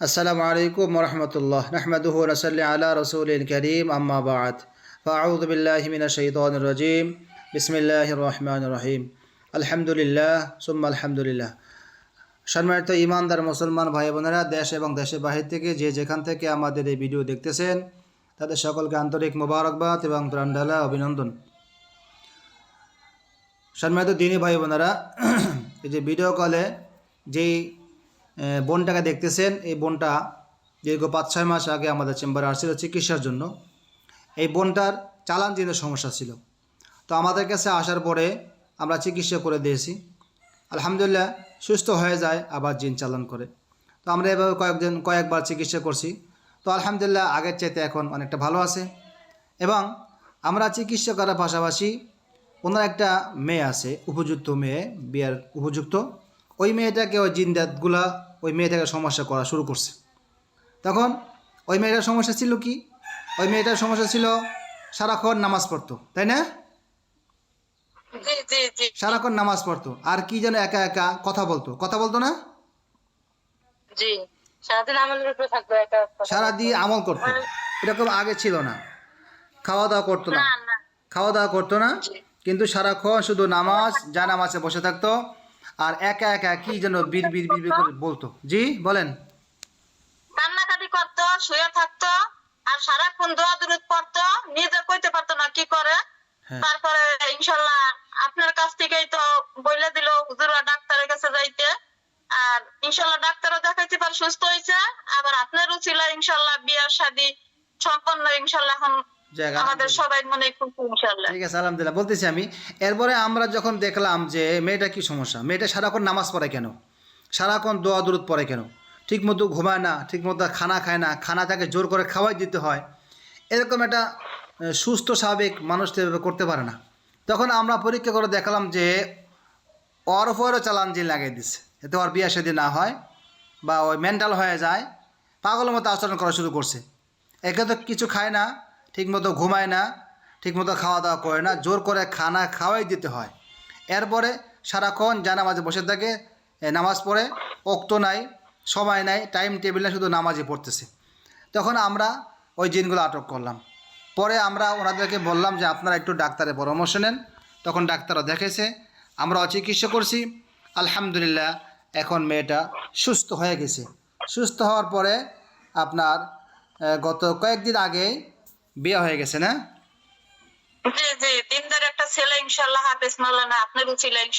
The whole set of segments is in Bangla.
আসসালামু আলাইকুম রহমতুল্লাহ। রহমদুহ রসল আলা রসুল করিম আম্মাবাদ ফাউদ্দিল্লাহমিনশাইতরজিম বিসমিল্লাহ রহমান রহিম। আলহামদুলিল্লাহ সুম আলহামদুলিল্লাহ। সম্মানিত ইমানদার মুসলমান ভাই বোনেরা দেশ এবং দেশের বাহির থেকে যে যেখান থেকে আমাদের এই ভিডিও দেখতেছেন, তাদের সকলকে আন্তরিক মোবারকবাদ এবং প্রাণঢালা অভিনন্দন। সম্মানিত দিনী ভাই বোনেরা এই যে ভিডিও কলে যেই বোনটাকে দেখতেছেন। এই বোনটা দীর্ঘ পাঁচ ছয় মাস আগে আমাদের চেম্বারে আসছিল চিকিৎসার জন্য। এই বোনটার চালান জিনের সমস্যা ছিল। তো আমাদের কাছে আসার পরে আমরা চিকিৎসা করে দিয়েছি। আলহামদুলিল্লাহ সুস্থ হয়ে যায়, আবার জিন চালান করে। তো আমরা এভাবে কয়েকজন, কয়েকবার চিকিৎসা করছি। তো আলহামদুলিল্লাহ আগের চাইতে এখন অনেকটা ভালো আছে। এবং আমরা চিকিৎসা করার পাশাপাশি ওনার একটা মেয়ে আছে, উপযুক্ত মেয়ে, বিয়ার উপযুক্ত। ওই মেয়েটাকে ওই জিনদাতগুলা ওই মেয়েটাকে সমস্যা করা শুরু করছে। তখন ওই মেয়েটার সমস্যা ছিল কি? ওই মেয়েটার সমস্যা ছিল সারাক্ষণ নামাজ পড়তো তাই না? সারাক্ষণ নামাজ পড়তো আর কি যেন একা একা কথা বলতো। কথা বলতো না? সারাদিন। সারা দিয়ে আমল করতো। এরকম আগে ছিল না। খাওয়া দাওয়া করতো না। খাওয়া দাওয়া করতো না। কিন্তু সারাক্ষণ শুধু নামাজ যা নামাজে বসে থাকতো আর একা একা কি যেন বীর বীর বীর করে বলতো। জি বলেন। কান্নাকাটি করতো শুয়ে থাকতো আর সারাক্ষণ দোয়া দুরুদ পড়তো নিজে কইতে পারতো না কি করে। হ্যাঁ। তারপরে ইনশাল্লাহ আপনার কাছ থেকেই তো বলে দিল হুজুরা ডাক্তারের কাছে যাইতে আর ইনশাল্লাহ ডাক্তারও দেখাইতে পার সুস্থ হয়েছে আবার আপনারও ছিল ইনশাল্লাহ বিয়ার শাদী সম্পন্ন ইনশাল্লাহ এখন জায়গা আমাদের সবাই মনে খুশি ইনশাল্লাহ ঠিক আছে আলহামদুলিল্লাহ। বলতেছি আমি এরপরে আমরা যখন দেখলাম যে মেয়েটা কি সমস্যা মেয়েটা সারাক্ষণ নামাজ পড়ে কেন? সারাক্ষণ দোয়া দূরত পড়ে কেন? ঠিক মতো ঘুমায় না ঠিক মতো খানা খায় না খানা তাকে জোর করে খাওয়াই দিতে হয়। এরকম একটা সুস্থ স্বাভাবিক মানুষ এভাবে করতে পারে না। তখন আমরা পরীক্ষা করে দেখলাম যে ওর উপরও চালান জিন লাগিয়ে দিচ্ছে এতে ওর বিয়ে সেদিন না হয় বা ওই মেন্টাল হয়ে যায় পাগলের মতো আচরণ করা শুরু করছে। একে তো কিছু খায় না ঠিকমতো ঘুমায় না, ঠিকমতো খাওয়া দাওয়া করে না, জোর করে খানা খাওয়াই দিতে হয়। এরপরে সারাক্ষণ যা নামাজে বসে থাকে নামাজ পড়ে অক্ত নাই, সময় নাই, টাইম টেবিল টেবিলে শুধু নামাজই পড়তেছে। তখন আমরা ওই জিনগুলো আটক করলাম। পরে আমরা ওনাদেরকে বললাম যে, আপনারা একটু ডাক্তারের পরামর্শ নেন। তখন ডাক্তারও দেখেছে, আমরা চিকিৎসা করছি। আলহামদুলিল্লাহ, এখন মেয়েটা সুস্থ হয়ে গেছে। সুস্থ হওয়ার পরে আপনার গত কয়েকদিন আগে বিয়ে হয়ে গেছে না? জি জি দিনদার একটা ছেলে হাফেজ মাওলানা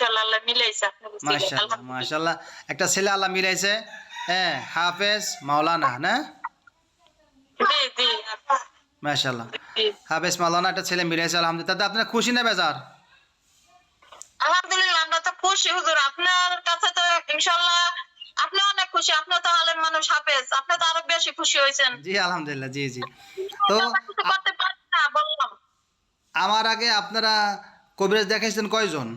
আল্লাহ মিলাইছে আপনারও ছিল। মাশাল্লাহ একটা ছেলে আল্লাহ মিলাইছে হ্যাঁ হাফেজ মাওলানা না? জি জি মাশাল্লাহ হাফেজ মাওলানা একটা ছেলে মিলাইছে আলহামদুলিল্লাহ। আপনার খুশি না বেজার? আলহামদুলিল্লাহ আমরা তো খুশি হুজুর। আপনার কাছে তো ইনশাল্লাহ আপনি অনেক খুশি আপনি তো আলেম মানুষ হাফেজ। আপনি তো আরও বেশি খুশি হয়েছেন। জি আলহামদুলিল্লাহ জি জি। তো করতে পারি না বললাম। আমার আগে আপনারা কবিরাজ দেখাইছেন কয়জন?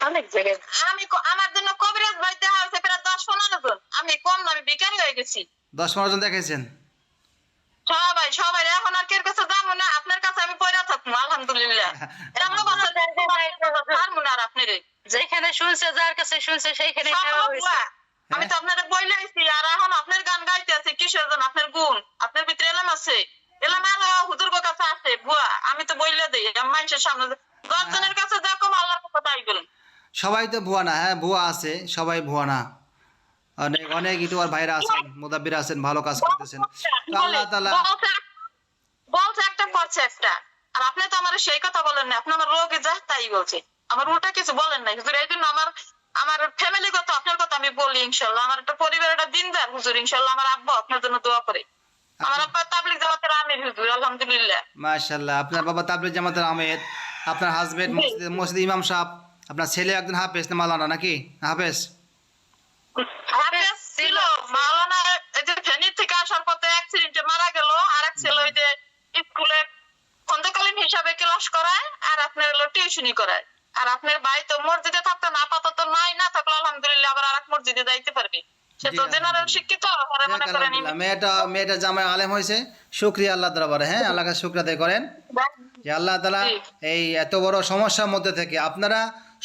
অনেক জায়গায়। আমি আমার জন্য কবিরাজ ভাই দেওয়া হয়েছে প্রায় দশ পনেরো জন। আমি কম আমি বেকারি হয়ে গেছি। দশ পনেরো জন দেখাইছেন? সবাই সবাই। এখন আর কের কাছে যাব আলহামদুলিল্লাহ। যেখানে শুনছে যার কাছে শুনছে সেইখানে আমি তো আইছি আর এখন আপনার গান গাইতে আছে কিসের জন্য? আপনার গুণ। আপনার ভিতরে এলাম আছে। এলাম আর হুজুর কাছে আছে। বুয়া আমি তো বইলে দিই মানুষের সামনে দশজনের কাছে দেখো আল্লাহ কথা তাই বলুন। সবাই তো ভুয়া না হ্যাঁ ভুয়া আছে সবাই ভুয়া না। অনেক অনেক ইউটিউবার ভাইরা আছেন মোদাব্বির আছেন ভালো কাজ করতেছেন। আল্লাহ বলছে একটা করছে একটা। আর আপনি তো আমার সেই কথা বলেন না আপনি আমার রোগে যা তাই বলছে আমার উল্টা কিছু বলেন না হুজুর এই জন্য আমার আমার ফ্যামিলি কথা আপনার কথা আমি বলি ইনশাল্লাহ। আমার একটা পরিবার একটা দিনদার হুজুর ইনশাল্লাহ আমার আব্বা আপনার জন্য দোয়া করে। আমার আব্বা জামাতের আমির হুজুর আলহামদুলিল্লাহ। মাশাল্লাহ আপনার বাবা তাবলিগ জামাতের আহমেদ আপনার হাজবেন্ড মসজিদ ইমাম সাহেব আপনার ছেলে একজন হাফেজ না মালানা নাকি? হাফেজ? হাফেজ ছিল মাওলানা এই যে ফেনী থেকে আসার পথে অ্যাক্সিডেন্টে মারা গেল আর এক ছেলে ওই যে স্কুলে খন্দকালীন হিসাবে ক্লাস করায় আর আপনার হলো টিউশনি করায়। আর আপনার ভাই তো মসজিদে থাকতো না আপাতত নাই না থাকল আলহামদুলিল্লাহ আবার আরেক মসজিদে যাইতে পারবে। সে তো জেনারেল শিক্ষিত মনে করেন। মেয়েটা মেয়েটা জামাই আলেম হয়েছে। শুক্রিয়া আল্লাহ দরবারে হ্যাঁ? আল্লাহকে শুক্রিয়া আদায় করেন। যে আল্লাহ তালা এই এত বড় সমস্যার মধ্যে থেকে আপনারা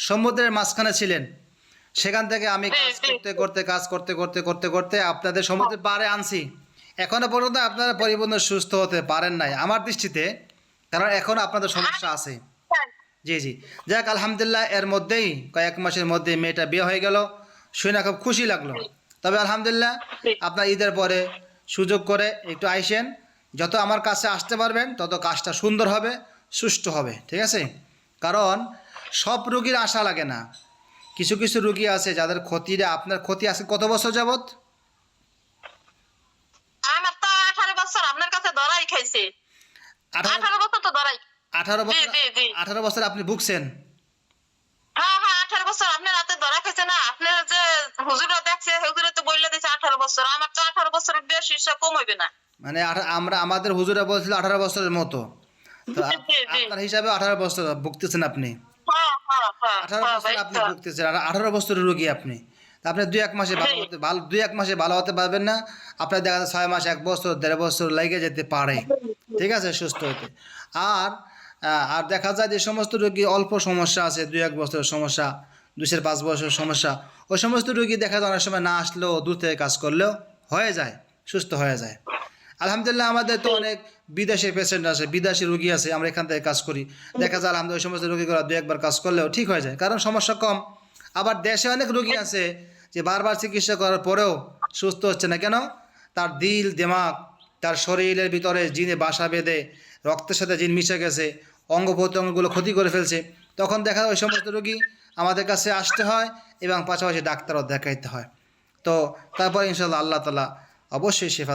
সমুদ্রের মাঝখানে ছিলেন। সেখান থেকে আমি কাজ করতে করতে কাজ করতে করতে করতে করতে আপনাদের সমুদ্রের পারে আনছি। এখনও পর্যন্ত আপনারা পরিপূর্ণ সুস্থ হতে পারেন নাই। আমার দৃষ্টিতে কারণ এখন আপনাদের সমস্যা আছে। জি জি। যাক, আলহামদুলিল্লাহ, এর মধ্যেই কয়েক মাসের মধ্যে মেয়েটা বিয়ে হয়ে গেল। শুনে খুব খুশি লাগল। তবে আলহামদুলিল্লাহ, আপনার ঈদের পরে সুযোগ করে একটু আইসেন। যত আমার কাছে আসতে পারবেন, তত কাজটা সুন্দর হবে, সুষ্ঠু হবে, ঠিক আছে? কারণ সব রুগীর আশা লাগে না। কিছু কিছু রুগী আছে যাদের ক্ষতিটা আপনার ক্ষতি আছে কত বছর যাবত আমার তো আঠারো বছর, আপনার কাছে ধরাই খাইছে। আঠারো বছর তো ধরাই। আঠারো বছর। আঠারো বছর আপনি ভুগছেন। হ্যাঁ হ্যাঁ আঠারো বছর আপনার হাতে ধরা খাইছে না। আপনার যে হুজুরা দেখছে হুজুরে তো বললে দিছে আঠারো বছর। আমার তো আঠারো বছরের বেশি সে কম হইবে না। মানে আমরা আমাদের হুজুরা বলছিল আঠারো বছরের মতো। তো। আপনার হিসাবে আঠারো বছর ভুগতেছেন আপনি। হ্যাঁ হ্যাঁ হ্যাঁ আঠারো বছর আপনি। ভুগতেছেন আর আঠারো বছরের রোগী আপনি। আপনি দুই এক মাসে ভালো হতে ভালো দুই এক মাসে ভালো হতে পারবেন না। আপনার দেখা যায় ছয় মাস এক বছর দেড় বছর লেগে যেতে পারে। ঠিক আছে? সুস্থ হতে আর আর দেখা যায় যে সমস্ত রোগী অল্প সমস্যা আছে দুই এক বছরের সমস্যা দুই চার পাঁচ বছরের সমস্যা। ওই সমস্ত রোগী দেখা যায় অনেক সময় না আসলেও দূর থেকে কাজ করলেও হয়ে যায় সুস্থ হয়ে যায়। আলহামদুলিল্লাহ আমাদের তো অনেক বিদেশি পেশেন্ট আছে বিদেশি রোগী আছে আমরা এখান থেকে কাজ করি। দেখা যায় আলহামদুলিল্লাহ ওই সমস্ত রোগীগুলো দু একবার কাজ করলেও ঠিক হয়ে যায় কারণ সমস্যা কম। আবার দেশে অনেক রোগী আছে যে বারবার চিকিৎসা করার পরেও সুস্থ হচ্ছে না, কেন? তার দিল, দিমাগ, তার শরীরের ভিতরে জিনে বাসা বেঁধে রক্তের সাথে জিন মিশে গেছে, অঙ্গ প্রত্যঙ্গগুলো ক্ষতি করে ফেলছে। তখন দেখা ওই সমস্ত রোগী আমাদের কাছে আসতে হয় এবং পাশাপাশি ডাক্তারও দেখাইতে হয়। তো তারপর ইনশাল্লাহ আল্লাহ তালা অবশ্যই শেফা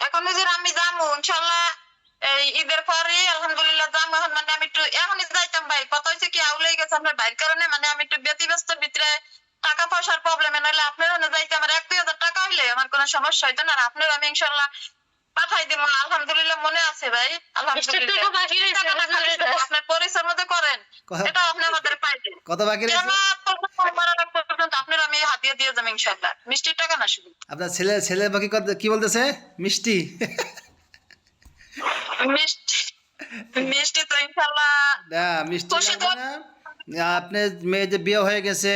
এখন হুজুর আমি যাব ইনশাল্লাহ এই ঈদের পরে আলহামদুলিল্লাহ যাব এখন মানে আমি একটু এখনই যাইতাম ভাই। কথা হয়েছে কি আউলে গেছে আপনার ভাইয়ের কারণে মানে আমি একটু ব্যতিব্যস্ত ভিতরে টাকা পয়সার প্রবলেমে নাহলে আপনার ওখানে যাইতে আমার এক দুই হাজার টাকা হইলে আমার কোনো সমস্যা হইতো না আপনার আমি ইনশাল্লাহ পাঠাই দিব। আলহামদুলিল্লাহ মনে আছে ভাই। আলহামদুলিল্লাহ। আপনার করেন এটা আপনি আমাদের পাইবেন কত বাকি আপনার আমি হাতিয়ে দিয়ে যাব ইনশাল্লাহ মিষ্টির টাকা না শুধু। আপনার ছেলে ছেলে বাকি কত- কি বলতেছে? মিষ্টি। মিষ্টি তো ইনশাল্লাহ না মিষ্টি? না। আপনি মেয়ে যে বিয়ে হয়ে গেছে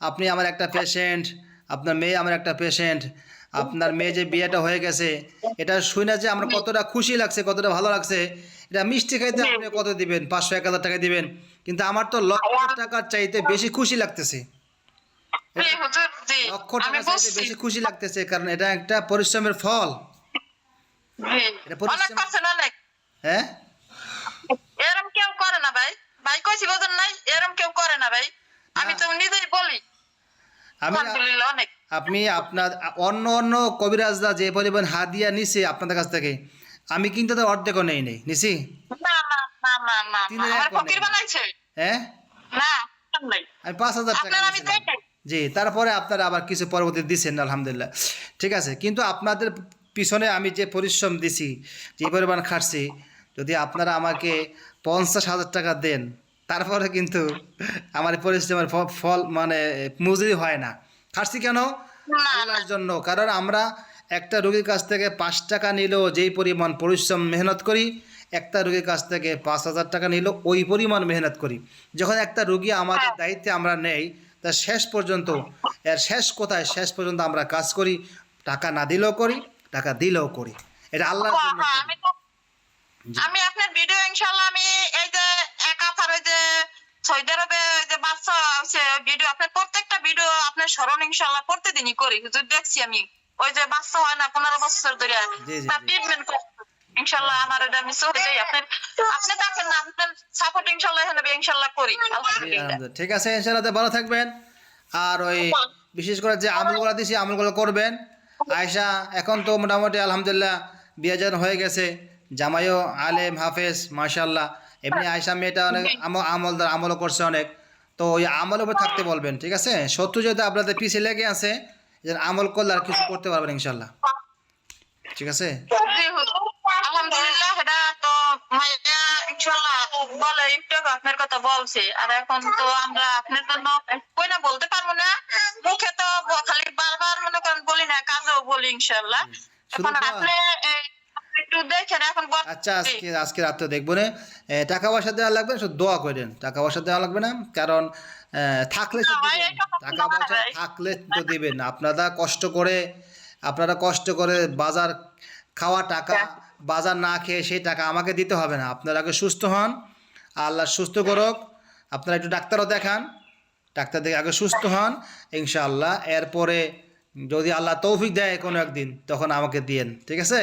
আপনি আমার একটা পেশেন্ট আপনার মেয়ে আমার একটা পেশেন্ট আপনার মেয়ে যে বিয়েটা হয়ে গেছে এটা শুনে যে আমরা কতটা খুশি লাগছে কতটা ভালো লাগছে এটা মিষ্টি খাইতে আপনি কত দিবেন? পাঁচশো এক হাজার টাকা দিবেন। কিন্তু আমার তো লক্ষ টাকার চাইতে বেশি খুশি লাগতেছে। জি। লক্ষ টাকা চাইতে বেশি খুশি লাগতেছে কারণ এটা একটা পরিশ্রমের ফল। এটা পরিশ্রম- হ্যাঁ? এরম কেউ করে না ভাই। ভাই কইছি বোঝেন নাই? এরম কেউ করে না ভাই। আমি তো নিজেই বলি। আলহামদুলিল্লাহ অনেক। আপনি আপনার অন্য অন্য কবিরাজরা যে পরিমাণ হাদিয়া নিছে আপনাদের কাছ থেকে আমি কিন্তু তার অর্ধেকও নেই নেই নিছি। না না না না না। না। তিনের আমার ফকির বানাইছে। হ্যাঁ? না আমি পাঁচ হাজার টাকা। জি তারপরে আপনারা আবার কিছু পরবর্তী দিচ্ছেন আলহামদুলিল্লাহ। ঠিক আছে কিন্তু আপনাদের পিছনে আমি যে পরিশ্রম দিছি যে পরিমাণ খাটছি যদি আপনারা আমাকে পঞ্চাশ হাজার টাকা দেন তারপরে কিন্তু আমার পরিশ্রমের ফল মানে মজুরি হয় না। খাটছি কেন? আল্লাহর জন্য। কারণ আমরা একটা রোগীর কাছ থেকে পাঁচ টাকা নিলেও যেই পরিমাণ পরিশ্রম মেহনত করি একটা রোগীর কাছ থেকে পাঁচ হাজার টাকা নিলেও ওই পরিমাণ মেহনত করি। যখন একটা রোগী আমাদের দায়িত্বে আমরা নেই তা শেষ পর্যন্ত এর শেষ কোথায়? শেষ পর্যন্ত আমরা কাজ করি টাকা না দিলেও করি টাকা দিলেও করি। এটা আল্লাহর হ্যাঁ, জন্য হ্যাঁ। আমি আপনার ভিডিও ইনশাল্লাহ আমি এই যে এক ওই যে সৌদি আরবে ওই যে বাচ্চা আছে ভিডিও আপনার প্রত্যেকটা ভিডিও আপনার স্মরণ ইনশাল্লাহ প্রতিদিনই করি। হুজুর দেখছি আমি ওই যে বাচ্চা হয় না পনেরো বছর ধরে তার। ট্রিটমেন্ট ইনশাল্লাহ আমার এটা আমি চলে যাই। আপনার আপনি দেখেন না আপনার সাপোর্ট ইনশাল্লাহ এখানে ইনশাল্লাহ করি। আলহামদুলিল্লাহ। ঠিক আছে ইনশাল্লাহ ভালো থাকবেন। আর ওই বিশেষ করে যে আমলগুলো দিছি আমলগুলো করবেন। আয়সা এখন তো মোটামুটি আলহামদুলিল্লাহ বিয়ে যেন হয়ে গেছে। জামাইও আলেম হাফেজ মাশাল্লাহ এমনি আয়সা মেয়েটা অনেক আম- আমলদার আমলও করছে অনেক। তো ওই আমলের উপর থাকতে বলবেন ঠিক আছে? শত্রু যদি আপনাদের পিছিয়ে লেগে আছে যে আমল করলে আর কিছু করতে পারবেন ইনশাল্লাহ ঠিক আছে? জি আলহামদুলিল্লাহ এটা তো মাইয়া বলে আপনার কথা বলছে। আর এখন তো আমরা আপনার জন্য কই না বলতে পারব না। মুখে তো খালি বারবার মনে করেন বলি না কাজেও বলি ইনশাআল্লাহ। শুধু এখন আপনি একটু দেখে দেখেন এখন আচ্ছা আজকে আজকে রাত্রে দেখব না। টাকা পয়সা দেওয়া লাগবে শুধু দোয়া করেন। টাকা পয়সা দেওয়া লাগবে না কারণ থাকলে টাকা পয়সা থাকলে তো দিবেন। আপনারা কষ্ট করে আপনারা কষ্ট করে বাজার খাওয়া টাকা বাজার না খেয়ে সেই টাকা আমাকে দিতে হবে না। আপনারা আগে সুস্থ হন আল্লাহ সুস্থ করুক। আপনারা একটু ডাক্তারও দেখান। ডাক্তার দেখে আগে সুস্থ হন ইনশাআল্লাহ। এরপরে যদি আল্লাহ তৌফিক দেয় কোনো একদিন তখন আমাকে দিয়েন। ঠিক আছে?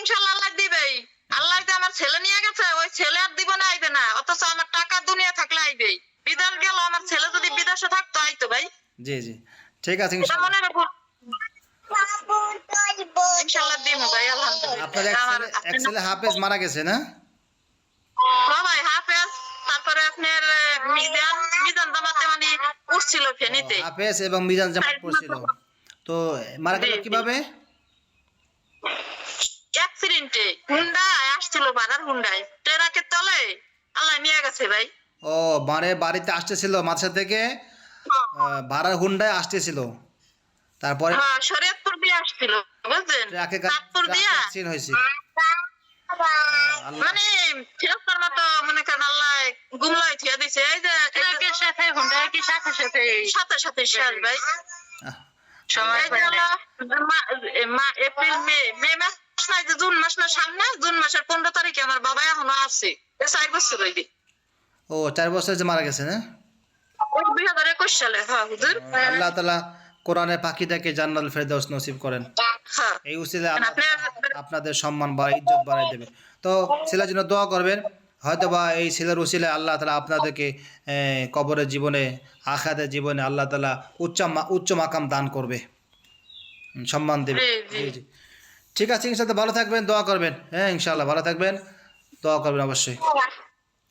ইনশাআল্লাহ আল্লাহ দিবেই আল্লাহ যে আমার ছেলে নিয়ে গেছে ওই ছেলে আর দিব না আইবে না। অথচ আমার টাকা দুনিয়া থাকলে আইবেই। বিদেশ গেল আমার ছেলে যদি বিদেশে থাকতো আইতো ভাই। জি জি। ঠিক আছে ইনশাআল্লাহ মনে দিব ভাই আলহামদুলিল্লাহ। আপনার এক ছেলে হাফেজ মারা গেছে না? হ্যাঁ ভাই হাফেজ। তারপরে আপনার মিজান মিজান দামাতে মানে উঠছিল ফেনীতে। হাফেজ এবং মিজান জামাত পড়ছিল। তো মারা গেল। কীভাবে? অ্যাক্সিডেন্টে হুন্ডায় আসছিল বাজার হুন্ডায় ট্রাকের তলে আল্লাহ নিয়ে গেছে ভাই। ও মানে বাড়িতে আসতেছিল মাছা থেকে? আহ, ভাড়ার হুন্ডায় আসতেছিল। তারপরে? হ্যাঁ শরীয়তপুর দিয়ে আসছিল বুঝলেন ট্রাকে চাঁদপুর দিয়া। অ্যাক্সিডেন্ট হয়েছে। মানে ফেরস্তার মতো মনে করেন আল্লাহ গুমলাই থিয়া দিছে। এই যে ট্রাকের সাথে হুন্ডা কি সাথে সাথে সাথে সাথে শেষ ভাই। এপ্রিল মে মে মাস নাই জুন মাস না সামনে জুন মাসের পনেরো তারিখে আমার বাবা এখনও আছে। চার বছর হইবে। ও চার বছর যে মারা গেছে না? দুই হাজার একুশ সালে হ্যাঁ হুজুর। আল্লাহ তালা কোরআনের পাখিটাকে জান্নাতুল ফেরদাউস নসিব করেন। হ্যাঁ। এই উসিলে আপনাদের সম্মান বা ইজ্জত বাড়াই দেবে। তো ছেলের জন্য দোয়া করবেন। হয়তো বা এই ছেলের উসিলে আল্লাহ তালা আপনাদেরকে কবরের জীবনে আখাদের জীবনে আল্লাহ তালা উচ্চ উচ্চ মাকাম দান করবে। সম্মান দেবে। জি, জি। ঠিক আছে ইনশাল্লাহ ভালো থাকবেন দোয়া করবেন। হ্যাঁ ইনশাল্লাহ ভালো থাকবেন দোয়া করবেন অবশ্যই।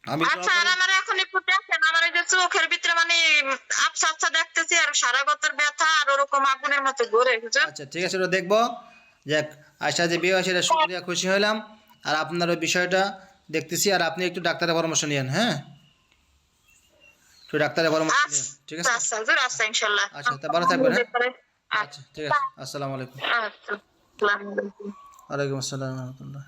আমি আচ্ছা আর আমার এখন একটু দেখেন আমার এই যে চোখের ভিতরে মানে আবসা আবসা দেখতেছি আর সারা গতর ব্যথা আর ওরকম আগুনের মতো ঘুরে আচ্ছা ঠিক আছে ওটা দেখব। যাক আশা যে বিয়ে শুক্রিয়া খুশি হলাম আর আপনার ওই বিষয়টা দেখতেছি আর আপনি একটু ডাক্তারের পরামর্শ নিয়েন হ্যাঁ? একটু ডাক্তারের পরামর্শ নিন ঠিক আছে? আচ্ছা হুজুর আচ্ছা ইনশাআল্লাহ আচ্ছা, তা ভালো থাকবেন, হ্যাঁ? আচ্ছা আচ্ছা ঠিক আছে আসসালামু আলাইকুম। আচ্ছা আসসালামু আলাইকুম। আসসালাম রহমতুল্লাহ।